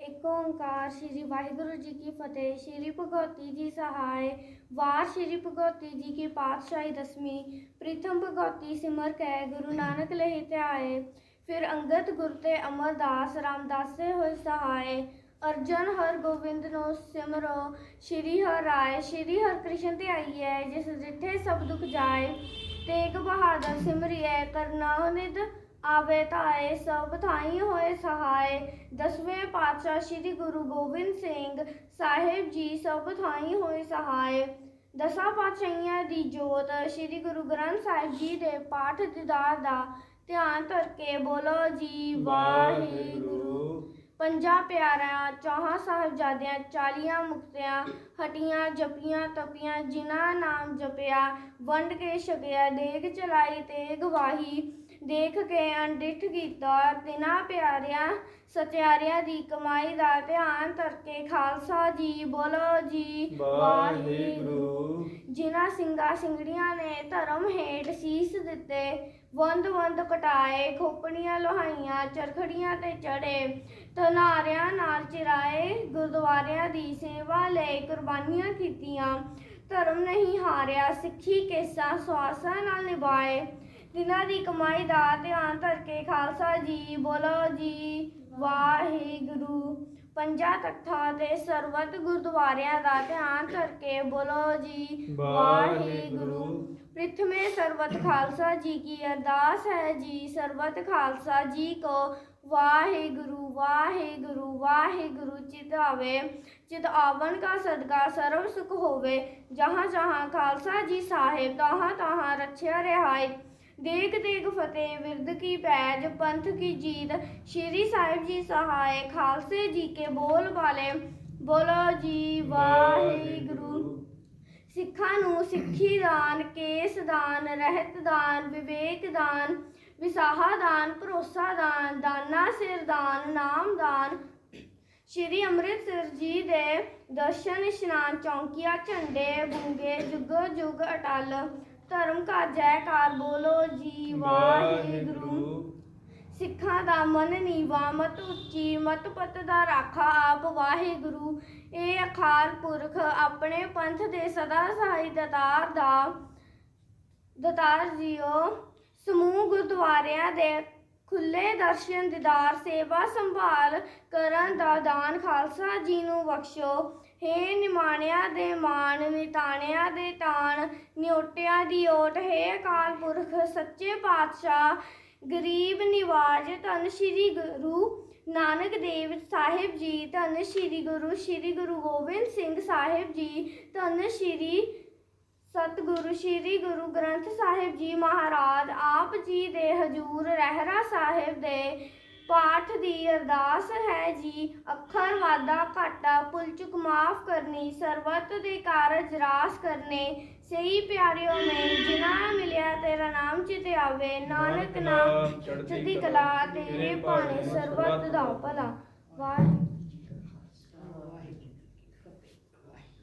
ਇੱਕ ਓੰਕਾਰ ਸ੍ਰੀ ਵਾਹਿਗੁਰੂ ਜੀ ਕੀ ਫਤਿਹ, ਸ੍ਰੀ ਭਗਵਤੀ ਜੀ ਸਹਾਇ ਵਾਰ ਸ੍ਰੀ ਭਗਵਤੀ ਜੀ ਕੀ ਪਾਤਸ਼ਾਹੀ ਦਸਵੀਂ, ਪ੍ਰੀਤਮ ਭਗਵਤੀ ਸਿਮਰ ਕੈ, ਗੁਰੂ ਨਾਨਕ ਲਹਿ ਧਿਆਏ। ਫਿਰ ਅੰਗਦ ਗੁਰ ਤੇ ਅਮਰਦਾਸ ਰਾਮਦਾਸੇ ਹੋਏ ਸਹਾਏ। ਅਰਜਨ ਹਰ ਗੋਬਿੰਦ ਨੂੰ ਸਿਮਰੋ, ਸ੍ਰੀ ਹਰਿ ਰਾਏ, ਸ੍ਰੀ ਹਰ ਕ੍ਰਿਸ਼ਨ ਤੇ ਧਿਆਈਐ, ਜਿਸ ਜਿੱਥੇ ਸਭ ਦੁਖ ਜਾਏ, ਤੇਗ ਬਹਾਦਰ ਸਿਮਰਿਐ, ਕਰਨਾ ਨਿਧ ਆਵੇ ਧਾਏ, ਸਭ ਥਾਈ ਹੋਏ ਸਹਾਏ। ਦਸਵੇਂ ਪਾਤਸ਼ਾਹ ਸ੍ਰੀ ਗੁਰੂ ਗੋਬਿੰਦ ਸਿੰਘ ਸਾਹਿਬ ਜੀ ਸਭ ਥਾਈ ਹੋਏ ਸਹਾਏ। ਦਸਾਂ ਪਾਤਸ਼ਾਹੀਆਂ ਦੀ ਜੋਤ ਸ੍ਰੀ ਗੁਰੂ ਗ੍ਰੰਥ ਸਾਹਿਬ ਜੀ ਦੇ ਪਾਠ ਦਿਦਾਰ ਦਾ ਧਿਆਨ ਧਰ ਕੇ ਬੋਲੋ ਜੀ, ਵਾਹਿਗੁਰੂ। ਪੰਜਾਂ ਪਿਆਰਿਆਂ, ਚੌਹਾਂ ਸਾਹਿਬਜ਼ਾਦਿਆਂ, ਚਾਲੀਆਂ ਮੁਕਤਿਆਂ ਹਟੀਆਂ ਜਪੀਆਂ ਤਪੀਆਂ, ਜਿਨ੍ਹਾਂ ਨਾਮ ਜਪਿਆ, ਵੰਡ ਕੇ ਛਕਿਆ ਦੇਗ ਚਲਾਈ ਤੇ ਗਵਾਹੀ ਦੇਖ ਕੇ ਅਣਡਿੱਠ ਕੀਤਾ ਤਿਨਾਂ ਪਿਆਰਿਆਂ ਸਤਿਆਰਿਆਂ ਦੀ ਕਮਾਈ ਦਾ ਧਿਆਨ ਧਰ ਕੇ ਖਾਲਸਾ ਜੀ ਬੋਲੋ ਜੀ ਵਾਹਿਗੁਰੂ। ਜਿਨ੍ਹਾਂ ਸਿੰਘਾਂ ਸਿੰਘੜੀਆਂ ਨੇ ਧਰਮ ਹੇਠ ਸੀਸ ਦਿੱਤੇ ਵੰਦ ਵੰਦ ਕਟਾਏ ਖੋਪਣੀਆਂ ਲੋਹਾਈਆਂ ਚਰਖੜੀਆਂ ਤੇ ਚੜੇ ਤਨਾਰਿਆਂ ਨਾਲ ਚਿਰਾਏ ਗੁਰਦੁਆਰਿਆਂ ਦੀ ਸੇਵਾ ਲਈ ਕੁਰਬਾਨੀਆਂ ਕੀਤੀਆਂ। ਧਰਮ ਨਹੀਂ ਹਾਰਿਆ ਸਿੱਖੀ ਕੇਸਾਂ ਸਵਾਸਾਂ ਨਾਲ ਨਿਭਾਏ। ਜਿਨ੍ਹਾਂ ਦੀ ਕਮਾਈ ਦਾ ਧਿਆਨ ਧਰ ਕੇ ਖਾਲਸਾ ਜੀ ਬੋਲੋ ਜੀ ਵਾਹਿਗੁਰੂ। ਪੰਜਾਂ ਤਖਤਾਂ ਤੇ ਸਰਬੱਤ ਗੁਰਦੁਆਰਿਆਂ ਦਾ ਧਿਆਨ ਧਰ ਕੇ ਬੋਲੋ ਜੀ ਵਾਹਿਗੁਰੂ। ਪ੍ਰਥਮੇ ਸਰਬਤ ਖਾਲਸਾ ਜੀ ਕੀ ਅਰਦਾਸ ਹੈ ਜੀ ਸਰਬਤ ਖਾਲਸਾ ਜੀ ਕੋ। ਵਾਹਿਗੁਰੂ ਵਾਹਿਗੁਰੂ ਵਾਹਿਗੁਰੂ ਚਿਤ ਆਵੇ। ਚਿਤ ਆਵਨ ਕਾ ਸਦਕਾ ਸਰਵ ਸੁਖ ਹੋਵੇ। ਜਹਾਂ ਜਹਾਂ ਖਾਲਸਾ ਜੀ ਸਾਹਿਬ ਤਹਾਂ ਤਹਾਂ ਰੱਖਿਆ ਰਹਾਏ ਦੇਖ ਦੇਖ ਫਤਿਹ ਵਿਰਦ ਕੀ ਪੈਜ ਪੰਥ ਕੀ ਜੀਤ ਸ਼੍ਰੀ ਸਾਹਿਬ ਜੀ ਸਹਾਇ ਖਾਲਸੇ ਜੀ ਕੇ ਬੋਲ ਵਾਲੇ ਬੋਲੋ ਜੀ ਵਾਹਿਗੁਰੂ। ਸਿੱਖਾਂ ਨੂੰ ਸਿੱਖੀ ਦਾਨ ਕੇਸ ਦਾਨ ਰਹਿਤ ਦਾਨ ਵਿਵੇਕ ਦਾਨ ਵਿਸਾਹਾ ਦਾਨ ਭਰੋਸਾ ਦਾਨ ਦਾਨਾ ਸਿਰ ਦਾਨ ਨਾਮ ਦਾਨ। ਸ਼੍ਰੀ ਅੰਮ੍ਰਿਤਸਰ ਜੀ ਦੇ ਦਰਸ਼ਨ ਇਸ਼ਨਾਨ ਚੌਂਕੀਆਂ ਝੰਡੇ ਬੁੰਗੇ ਜੁਗੋ ਜੁਗ ਅਟਲ। ਧਰਮ ਕਾ ਜੈਕਾਰ ਬੋਲੋ ਜੀ ਵਾਹਿਗੁਰੂ। ਸਿੱਖਾਂ ਦਾ ਮਨ ਨੀਵਾ ਮਤ ਉੱਚੀ ਮਤ ਪਤ ਦਾ ਰਾਖਾ ਆਪ ਵਾਹਿਗੁਰੂ। ਇਹ ਅਖਾਲ ਪੁਰਖ ਆਪਣੇ ਪੰਥ ਦੇ ਸਦਾ ਸਹਾਈ ਦਤਾਰ ਦਾ ਦਤਾਰ ਜੀਓ। ਸਮੂਹ ਗੁਰਦੁਆਰਿਆਂ ਦੇ ਖੁੱਲੇ ਦਰਸ਼ਨ, ਦੀਦਾਰ ਸੇਵਾ ਸੰਭਾਲ ਕਰਨ ਦਾ ਦਾਨ ਖਾਲਸਾ ਜੀ ਨੂੰ ਬਖਸ਼ੋ। ਹੇ ਨਿਮਾਣਿਆਂ ਦੇ ਮਾਣ, ਨਿਤਾਣਿਆਂ ਦੇ ਤਾਣ ਨਿਓਟਿਆਂ ਦੀ ਓਟ, ਹੇ ਅਕਾਲ ਪੁਰਖ, ਸੱਚੇ ਪਾਤਸ਼ਾਹ, ਗਰੀਬ ਨਿਵਾਜ, ਧੰਨ ਸ਼੍ਰੀ ਗੁਰੂ ਨਾਨਕ ਦੇਵ ਸਾਹਿਬ ਜੀ, ਧੰਨ ਸ਼੍ਰੀ ਗੁਰੂ ਸ਼੍ਰੀ ਗੁਰੂ ਗੋਬਿੰਦ ਸਿੰਘ ਸਾਹਿਬ ਜੀ, ਧੰਨ ਸ਼੍ਰੀ ਸਤਿਗੁਰੂ ਸ਼੍ਰੀ ਗੁਰੂ ਗ੍ਰੰਥ ਸਾਹਿਬ ਜੀ ਮਹਾਰਾਜ ਆਪ ਜੀ ਦੇ ਹਜੂਰ ਰਹਿਰਾ ਸਾਹਿਬ ਦੇ ਪਾਠ ਦੀ ਅਰਦਾਸ ਹੈ ਜੀ। ਅੱਖਰ ਵਾਦਾ ਘਾਟਾ ਭੁੱਲ ਚੁੱਕ ਮਾਫ ਕਰਨੀ ਸਰਬੱਤ ਦੇ ਕਾਰਜ ਰਾਸ ਕਰਨੇ। ਸਹੀ ਪਿਆਰਿਓ ਨੇ ਜਿਨ੍ਹਾਂ ਮਿਲਿਆ ਤੇਰਾ ਨਾਮ ਚਿਤ ਆਵੇ ਨਾਨਕ ਨਾਮ ਚੜ੍ਹਦੀ ਕਲਾ ਤੇਰੇ ਭਾਣੇ ਸਰਬੱਤ ਦਾ ਭਲਾ। ਵਾਹਿਗੁਰੂ।